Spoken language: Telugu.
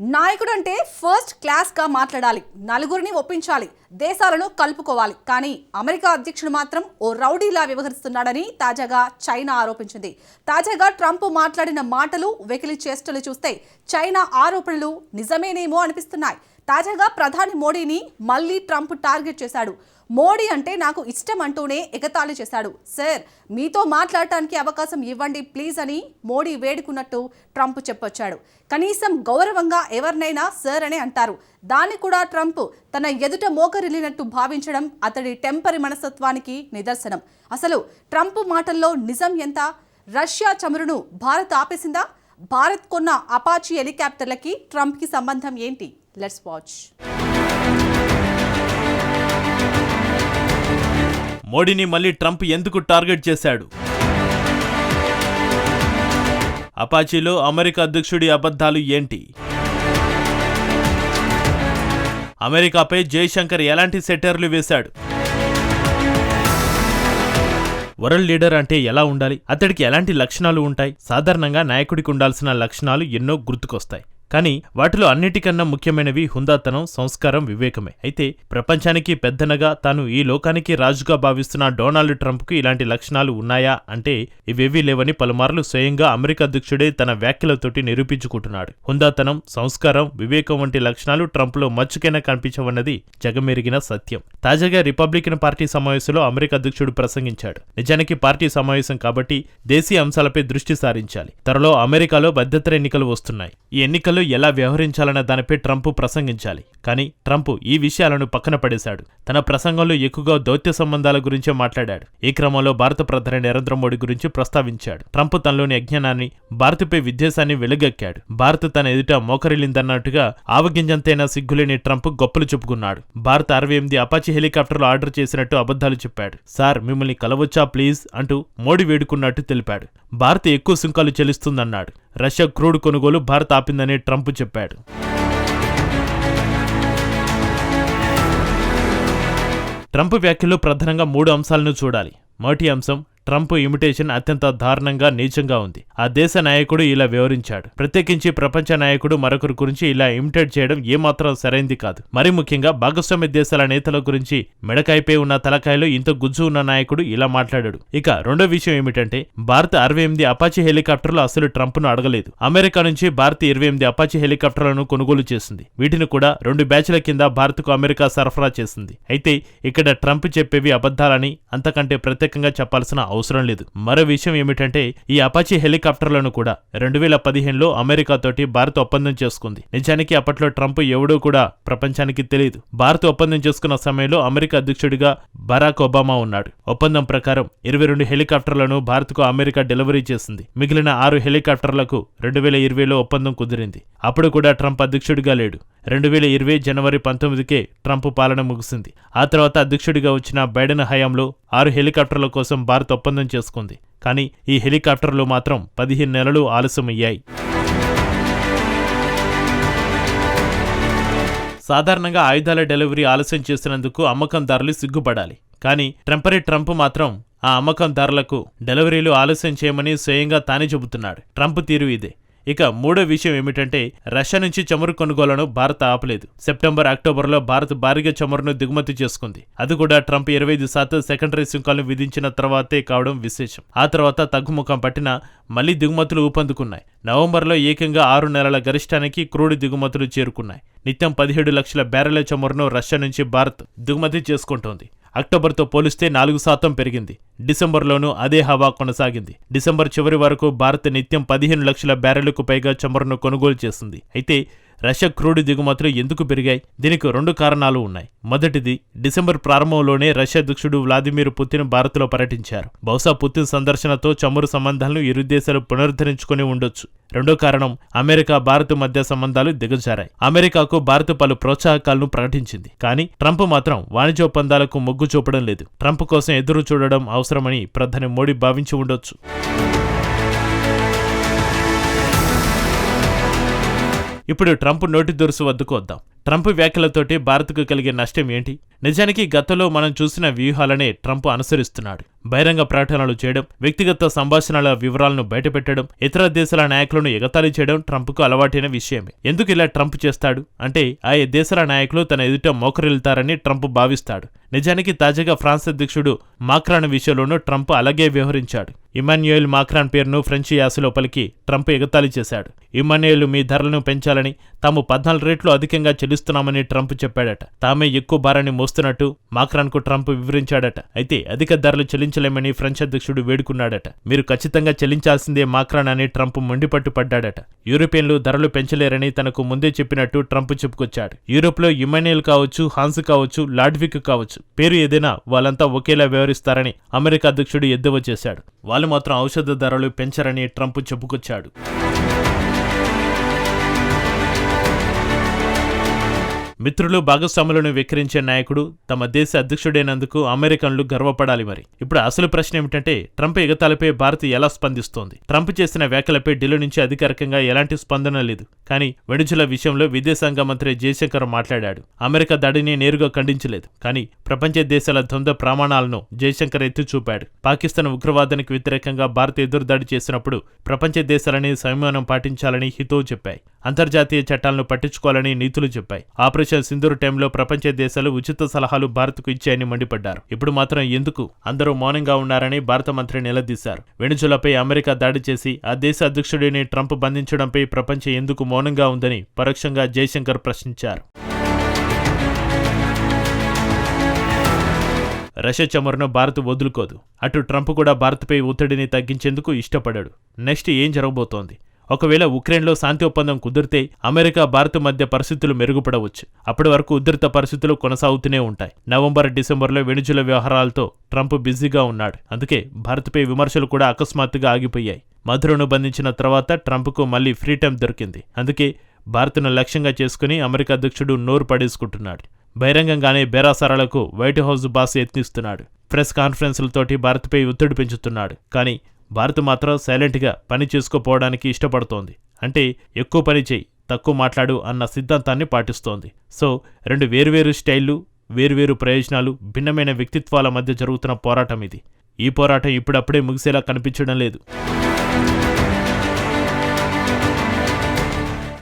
నాయకుడు అంటే ఫస్ట్ క్లాస్గా మాట్లాడాలి. నలుగురిని ఒప్పించాలి. దేశాలను కలుపుకోవాలి. కానీ అమెరికా అధ్యక్షుడు మాత్రం ఓ రౌడీలా వ్యవహరిస్తున్నాడని తాజాగా చైనా ఆరోపించింది. తాజాగా ట్రంప్ మాట్లాడిన మాటలు వెకిలి చేష్టలు చూస్తే చైనా ఆరోపణలు నిజమేనేమో అనిపిస్తున్నాయి. తాజాగా ప్రధాని మోడీని మళ్ళీ ట్రంప్ టార్గెట్ చేశాడు. మోడీ అంటే నాకు ఇష్టం అంటూనే ఎగతాళి చేశాడు. సార్ మీతో మాట్లాడటానికి అవకాశం ఇవ్వండి ప్లీజ్ అని మోడీ వేడుకున్నట్టు ట్రంప్ చెప్పొచ్చాడు. కనీసం గౌరవంగా ఎవరినైనా సార్ అనే అంటారు. దాన్ని కూడా ట్రంప్ తన ఎదుట మోకరిల్లినట్టు భావించడం అతడి టెంపరి మనస్తత్వానికి నిదర్శనం. అసలు ట్రంప్ మాటల్లో నిజం ఎంత? రష్యా చమురును భారత్ ఆపేసిందా? భారత్ కొన్న అపాచీ హెలికాప్టర్లకి ట్రంప్కి సంబంధం ఏంటి? Let's watch. మోడీని మళ్ళీ ట్రంప్ ఎందుకు టార్గెట్ చేశాడు? అపాచీలో అమెరికా అధ్యక్షుడి అబద్ధాలు ఏంటి? అమెరికాపై జయశంకర్ ఎలాంటి సెటర్లు వేశాడు? వరల్డ్ లీడర్ అంటే ఎలా ఉండాలి? అతడికి ఎలాంటి లక్షణాలు ఉంటాయి? సాధారణంగా నాయకుడికి ఉండాల్సిన లక్షణాలు ఎన్నో గుర్తుకొస్తాయి. కానీ వాటిలో అన్నిటికన్నా ముఖ్యమైనవి హుందాతనం సంస్కారం వివేకమే. అయితే ప్రపంచానికి పెద్దనగా తాను ఈ లోకానికి రాజుగా భావిస్తున్న డొనాల్డ్ ట్రంప్కు ఇలాంటి లక్షణాలు ఉన్నాయా అంటే ఇవేవీ లేవని పలుమార్లు స్వయంగా అమెరికా అధ్యక్షుడే తన వ్యాఖ్యలతోటి నిరూపించుకుంటున్నాడు. హుందాతనం సంస్కారం వివేకం వంటి లక్షణాలు ట్రంప్లో మచ్చుకైనా కనిపించవన్నది జగమెరిగిన సత్యం. తాజాగా రిపబ్లికన్ పార్టీ సమావేశంలో అమెరికా అధ్యక్షుడు ప్రసంగించాడు. నిజానికి పార్టీ సమావేశం కాబట్టి దేశీయ అంశాలపై దృష్టి సారించాలి. త్వరలో అమెరికాలో భద్రత ఎన్నికలు వస్తున్నాయి. ఈ ఎన్నికల్లో ఎలా వ్యవహరించాలన్న దానిపై ట్రంప్ ప్రసంగించాలి. కానీ ట్రంప్ ఈ విషయాలను పక్కన పడేశాడు. తన ప్రసంగంలో ఎక్కువగా దౌత్య సంబంధాల గురించే మాట్లాడాడు. ఈ క్రమంలో భారత ప్రధాని నరేంద్ర మోడీ గురించి ప్రస్తావించాడు. ట్రంప్ తనలోని అజ్ఞానాన్ని భారత్పై విద్వేషాన్ని వెలుగెక్కాడు. భారత్ తన ఎదుట మోకరిల్లిందన్నట్టుగా ఆవగింజంతైనా సిగ్గులేని ట్రంప్ గొప్పలు చెప్పుకున్నాడు. భారత్ అరవై ఎనిమిది అపాచీ హెలికాప్టర్లు ఆర్డర్ చేసినట్టు అబద్ధాలు చెప్పాడు. సార్ మిమ్మల్ని కలవచ్చా ప్లీజ్? అంటూ మోడీ వేడుకున్నట్టు తెలిపాడు. భారత్ ఎక్కువ సుంకాలు చెల్లిస్తుందన్నాడు. రష్యా క్రూడ్ కొనుగోలు భారత్ ఆపిందని ట్రంప్ చెప్పాడు. ట్రంప్ వ్యాఖ్యలు ప్రధానంగా మూడు అంశాలను చూడాలి. మొదటి అంశం ట్రంప్ ఇమిటేషన్ అత్యంత దారుణంగా నీచంగా ఉంది. ఆ దేశ నాయకుడు ఇలా వివరించాడు. ప్రత్యేకించి ప్రపంచ నాయకుడు మరొకరి గురించి ఇలా ఇమిటేట్ చేయడం ఏమాత్రం సరైంది కాదు. మరి ముఖ్యంగా భాగస్వామ్య దేశాల నేతల గురించి మెడకాయపై ఉన్న తలకాయలో ఇంత గుజ్జు ఉన్న నాయకుడు ఇలా మాట్లాడాడు. ఇక రెండో విషయం ఏమిటంటే భారత్ అరవై ఎనిమిది అపాచీ హెలికాప్టర్లు అసలు ట్రంప్ను అడగలేదు. అమెరికా నుంచి భారత్ ఇరవై ఎనిమిది అపాచీ హెలికాప్టర్లను కొనుగోలు చేసింది. వీటిని కూడా రెండు బ్యాచ్ల కింద భారత్కు అమెరికా సరఫరా చేసింది. అయితే ఇక్కడ ట్రంప్ చెప్పేవి అబద్ధాలని అంతకంటే ప్రత్యేకంగా చెప్పాల్సిన అవసరం అవసరం లేదు. మరో విషయం ఏమిటంటే ఈ అపాచీ హెలికాప్టర్లను కూడా రెండు వేల పదిహేనులో అమెరికాతోటి భారత్ ఒప్పందం చేసుకుంది. నిజానికి అప్పట్లో ట్రంప్ ఎవడూ కూడా ప్రపంచానికి తెలియదు. భారత్ ఒప్పందం చేసుకున్న సమయంలో అమెరికా అధ్యక్షుడిగా బరాక్ ఒబామా ఉన్నాడు. ఒప్పందం ప్రకారం ఇరవై రెండు హెలికాప్టర్లను భారత్కు అమెరికా డెలివరీ చేసింది. మిగిలిన ఆరు హెలికాప్టర్లకు రెండు వేల ఇరవైలో ఒప్పందం కుదిరింది. అప్పుడు కూడా ట్రంప్ అధ్యక్షుడిగా లేడు. రెండు వేల ఇరవై జనవరి పంతొమ్మిదికే ట్రంప్ పాలన ముగిసింది. ఆ తర్వాత అధ్యక్షుడిగా వచ్చిన బైడెన్ హయాంలో ఆరు హెలికాప్టర్ల కోసం భారత్ ఒప్పందం ఒప్పందం చేసుకుంది. కానీ ఈ హెలికాప్టర్లు మాత్రం పదిహేను నెలలు ఆలస్యమయ్యాయి. సాధారణంగా ఆయుధాల డెలివరీ ఆలస్యం చేసినందుకు అమ్మకందారులు సిగ్గుపడాలి. కానీ టెంపరీ ట్రంప్ మాత్రం ఆ అమ్మకందారులకు డెలివరీలు ఆలస్యం చేయమని స్వయంగా తానే చెబుతున్నాడు. ట్రంప్ తీరు ఇదే. ఇక మూడో విషయం ఏమిటంటే రష్యా నుంచి చమురు కొనుగోలను భారత్ ఆపలేదు. సెప్టెంబర్ అక్టోబర్లో భారత్ భారీగా చమురును దిగుమతి చేసుకుంది. అది కూడా ట్రంప్ ఇరవై ఐదు శాతం సెకండరీ సుంకాలను విధించిన తర్వాతే కావడం విశేషం. ఆ తర్వాత తగ్గుముఖం పట్టిన మళ్ళీ దిగుమతులు ఊపందుకున్నాయి. నవంబర్లో ఏకంగా ఆరు నెలల గరిష్టానికి క్రూడి దిగుమతులు చేరుకున్నాయి. నిత్యం పదిహేడు లక్షల బ్యారెల చమురును రష్యా నుంచి భారత్ దిగుమతి చేసుకుంటోంది. అక్టోబర్తో పోలిస్తే నాలుగు శాతం పెరిగింది. డిసెంబర్లోనూ అదే హవా కొనసాగింది. డిసెంబర్ చివరి వరకు భారత్ నిత్యం పదిహేను లక్షల బ్యారెళ్ళకు పైగా చమురును కొనుగోలు చేసింది. అయితే రష్యా క్రూడ్ దిగుమతులు ఎందుకు పెరిగాయి? దీనికి రెండు కారణాలు ఉన్నాయి. మొదటిది డిసెంబర్ ప్రారంభంలోనే రష్యా అధ్యక్షుడు వ్లాదిమిర్ పుతిన్ భారత్లో పర్యటించారు. బహుశా పుతిన్ సందర్శనతో చమురు సంబంధాలను ఇరు దేశాలు పునరుద్ధరించుకుని ఉండొచ్చు. రెండో కారణం అమెరికా భారత్ మధ్య సంబంధాలు దిగజారాయి. అమెరికాకు భారత్ పలు ప్రోత్సాహకాలను ప్రకటించింది. కానీ ట్రంప్ మాత్రం వాణిజ్య ఒప్పందాలకు మొగ్గు చూపడం లేదు. ట్రంప్ కోసం ఎదురు చూడడం అవసరమని ప్రధాని మోడీ భావించి ఉండొచ్చు. ఇప్పుడు ట్రంప్ నోటి దురుసు వద్దకు వద్దాం. ట్రంప్ వ్యాఖ్యలతోటి భారత్కు కలిగే నష్టం ఏంటి? నిజానికి గతంలో మనం చూసిన వ్యూహాలనే ట్రంప్ అనుసరిస్తున్నాడు. బహిరంగ ప్రకటనలు చేయడం వ్యక్తిగత సంభాషణల వివరాలను బయటపెట్టడం ఇతర దేశాల నాయకులను ఎగతాళి చేయడం ట్రంప్కు అలవాటైన విషయమే. ఎందుకు ఇలా ట్రంప్ చేస్తాడు? అంటే ఆయా దేశాల నాయకులు తన ఎదుట మోకరిల్తారని ట్రంప్ భావిస్తాడు. నిజానికి తాజాగా ఫ్రాన్స్ అధ్యక్షుడు మాక్రాన్ విషయంలోనూ ట్రంప్ అలాగే వ్యవహరించాడు. ఇమాన్యుయల్ మాక్రాన్ పేరును ఫ్రెంచి యాసలో పలికి ట్రంప్ ఎగతాళి చేశాడు. ఇమాన్యుయల్ మీ ధరలను పెంచాలని తాము పద్నాలుగు రేట్లు అధికంగా చెల్లిస్తున్నామని ట్రంప్ చెప్పాడట. తామే ఎక్కువ భారాన్ని మోస్తున్నట్టు మాక్రాన్కు ట్రంప్ వివరించాడట. అయితే అధిక ధరలు చెల్లించలేమని ఫ్రెంచ్ అధ్యక్షుడు వేడుకున్నాడట. మీరు ఖచ్చితంగా చెల్లించాల్సిందే మాక్రాన్ అని ట్రంప్ మొండిపట్టు పడ్డాడట. యూరోపియన్లు ధరలు పెంచలేరని తనకు ముందే చెప్పినట్టు ట్రంప్ చెప్పుకొచ్చాడు. యూరోప్లో ఇమాన్యుయల్ కావచ్చు హాన్స్ కావచ్చు లాడ్విక్ కావచ్చు పేరు ఏదైనా వాళ్ళంతా ఒకేలా వ్యవహరిస్తారని అమెరికా అధ్యక్షుడు ఎద్దవ చేశాడు. వాళ్ళు మాత్రం ఔషధ ధరలు పెంచరని ట్రంప్ చెప్పుకొచ్చాడు. మిత్రులు భాగస్వాములను విక్రించే నాయకుడు తమ దేశ అధ్యక్షుడైనందుకు అమెరికన్లు గర్వపడాలి మరి. ఇప్పుడు అసలు ప్రశ్న ఏమిటంటే ట్రంప్ ఎగతాలపై భారత్ ఎలా స్పందిస్తోంది? ట్రంప్ చేసిన వ్యాఖ్యలపై ఢిల్లీ నుంచి అధికారికంగా ఎలాంటి స్పందన లేదు. కానీ వెడుజుల విషయంలో విదేశాంగ మంత్రి జయశంకర్ మాట్లాడాడు. అమెరికా దాడిని నేరుగా ఖండించలేదు. కానీ ప్రపంచ దేశాల ద్వంద్వ ప్రమాణాలను జయశంకర్ ఎత్తి చూపాడు. పాకిస్తాన్ ఉగ్రవాదానికి వ్యతిరేకంగా భారత్ ఎదురుదాడి చేసినప్పుడు ప్రపంచ దేశాలని సంయమనం పాటించాలని హితో చెప్పాయి. అంతర్జాతీయ చట్టాలను పట్టించుకోవాలని నీతులు చెప్పాయి. ఆపరేషన్ సింధూర్ టైంలో ప్రపంచ దేశాలు ఉచిత సలహాలు భారత్కు ఇచ్చాయని మండిపడ్డారు. ఇప్పుడు మాత్రం ఎందుకు? అందరూ మౌనంగా ఉన్నారని భారత మంత్రి నిలదీశారు. వెనుజులపై అమెరికా దాడి చేసి ఆ దేశ అధ్యక్షుడిని ట్రంప్ బంధించడంపై ప్రపంచం ఎందుకు మౌనంగా ఉందని పరోక్షంగా జయశంకర్ ప్రశ్నించారు. రష్యా చమురును భారత్ వదులుకోదు. అటు ట్రంప్ కూడా భారత్పై ఒత్తిడిని తగ్గించేందుకు ఇష్టపడాడు. నెక్స్ట్ ఏం జరగబోతోంది? ఒకవేళ ఉక్రెయిన్లో శాంతి ఒప్పందం కుదిరితే అమెరికా భారత్ మధ్య పరిస్థితులు మెరుగుపడవచ్చు. అప్పటి వరకు ఉధృత పరిస్థితులు కొనసాగుతూనే ఉంటాయి. నవంబర్ డిసెంబర్లో వెనుజుల వ్యవహారాలతో ట్రంప్ బిజీగా ఉన్నాడు. అందుకే భారత్పై విమర్శలు కూడా అకస్మాత్తుగా ఆగిపోయాయి. మధురను బంధించిన తర్వాత ట్రంప్కు మళ్ళీ ఫ్రీ టైం దొరికింది. అందుకే భారత్ను లక్ష్యంగా చేసుకుని అమెరికా అధ్యక్షుడు నోరు పడేసుకుంటున్నాడు. బహిరంగంగానే బేరాసారాలకు వైట్ హౌస్ బాస్ యత్నిస్తున్నాడు. ప్రెస్ కాన్ఫరెన్స్లతోటి భారత్పై ఒత్తిడి పెంచుతున్నాడు. కానీ భారత్ మాత్రం సైలెంట్గా పని చేసుకోపోవడానికి ఇష్టపడుతోంది. అంటే ఎక్కువ పని చేయి తక్కువ మాట్లాడు అన్న సిద్ధాంతాన్ని పాటిస్తోంది. సో రెండు వేరువేరు స్టైళ్ళు వేరువేరు ప్రయోజనాలు భిన్నమైన వ్యక్తిత్వాల మధ్య జరుగుతున్న పోరాటం ఇది. ఈ పోరాటం ఇప్పుడప్పుడే ముగిసేలా కనిపించడం లేదు.